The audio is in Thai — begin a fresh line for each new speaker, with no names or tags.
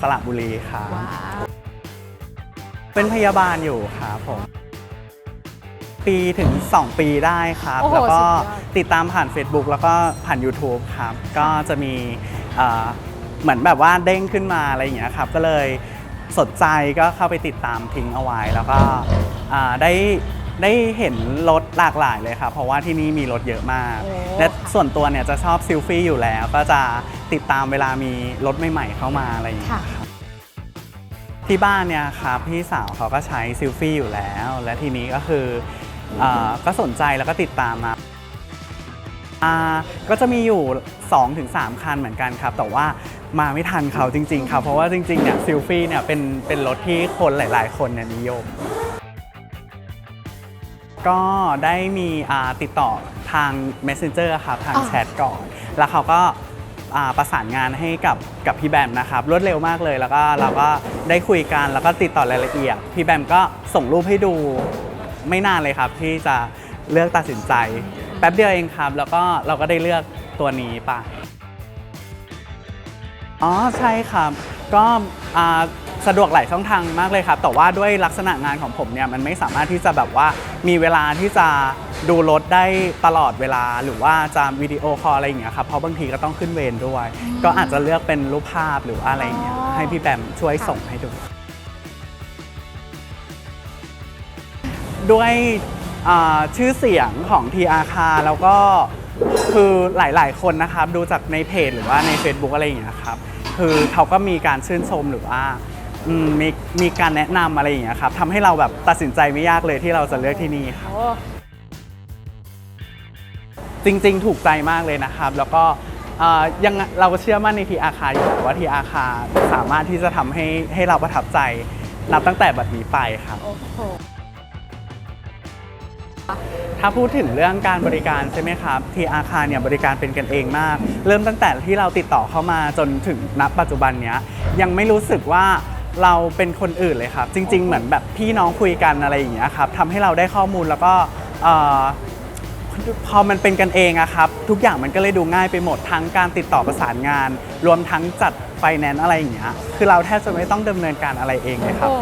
สระบุรีครับ
ว้าว
เป็นพยาบาลอยู่ครับผม ปีถึง 2 ปีได้ครับ
โอ้โห
แล้วก็
สุดยอด
ติดตามผ่าน Facebook แล้วก็ผ่าน YouTube ครับ ก็จะมีเอ่อเหมือนแบบว่าเด้งขึ้นมาอะไรอย่างเงี้ยครับ ก็เลยสนใจก็เข้าไปติดตามทิ้งเอาไว้ แล้วก็อ่าได้ ได้เห็นรถหลากหลายเลยครับเพราะว่าที่นี่มีรถเยอะมาก
โอ้
และส่วนตัวเนี่ยจะชอบซิลฟี่อยู่แล้ว ก็จะติดตามเวลามีรถใหม่ๆเข้ามาอะไรอย่างเงี้ย
ค่ะ
ครับที่บ้านเนี่ยครับพี่สาวเขาก็ใช้ซิลฟี่อยู่แล้ว และทีนี้ก็คือเออก็สนใจแล้วก็ติดตามมาอ่าก็จะมีอยู่2-3คันเหมือนกันครับ แต่ว่ามาไม่ทันเขาจริง ๆ ครับ เพราะว่าจริงๆเนี่ยซิลฟี่เนี่ยเป็นเป็นรถที่คนหลาย ๆ คนเนี่ยนิยม ก็ได้มีอ่าติดต่อทาง Messenger ครับทาง
อ่า
แชทก่อน แล้วเขาก็อ่าประสานงานให้กับกับพี่แบมนะครับรวดเร็วมากเลยแล้วก็เราก็ได้คุยกันแล้วก็ติดต่อรายละเอียด พี่แบมก็ส่งรูปให้ดูไม่นานเลยครับ ที่จะเลือกตัดสินใจ แป๊บเดียวเองครับ แล้วก็เราก็ได้เลือกตัวนี้ไปอ๋อใช่ครับ ก็อ่า สะดวกหลายช่องทางมากเลยครับ แต่ว่าด้วยลักษณะงานของผมเนี่ยมันไม่สามารถที่จะแบบว่ามีเวลาที่จะดูรถได้ตลอดเวลาหรือว่าจะวิดีโอคอลอะไรอย่างเงี้ยครับเพราะบางทีก็ต้องขึ้นเวรด้วย ก็อาจจะเลือกเป็นรูปภาพหรือว่าอะไรอย่างเงี้ย
อ๋อ
ให้พี่แบมช่วย
ค่ะ
ส่งให้ดู ด้วยอ่าชื่อเสียงของ TR c a r แล้วก็คือหลายๆ คนนะครับ ดูจากในเพจหรือว่าใน Facebook อะไรอย่างเงี้ยครับ คือเขาก็มีการชื่นชมหรือว่า อืมมีมีการแนะนำอะไรอย่างเงี้ยครับทำให้เราแบบตัดสินใจไม่ยากเลยที่เราจะเลือกที่นี่ครับ
โอ้
จริงๆ ถูกใจมากเลยนะครับ แล้วก็เอ่อยังเราเชื่อมั่นในทีอาคาอยู่ว่าทีอาคาสามารถที่จะทำให้ให้เราประทับใจนับตั้งแต่บัดนี้ไปครับ
โอ้โห
ถ้าพูดถึงเรื่องการบริการใช่ไหมครับ ที่อาคารเนี่ยบริการเป็นกันเองมาก เริ่มตั้งแต่ที่เราติดต่อเข้ามาจนถึงณปัจจุบันเนี้ยยังไม่รู้สึกว่า เราเป็นคนอื่นเลยครับ จริง ๆ เหมือนแบบพี่น้องคุยกันอะไรอย่างเงี้ยครับทำให้เราได้ข้อมูลแล้วก็เอ่อพอมันเป็นกันเองอะครับ ทุกอย่างมันก็เลยดูง่ายไปหมดทั้งการติดต่อประสานงาน รวมทั้งจัดไฟแนนซ์อะไรอย่างเงี้ยคือเราแทบจะไม่ต้องดำเนินการอะไรเองเลยครับ
โอ้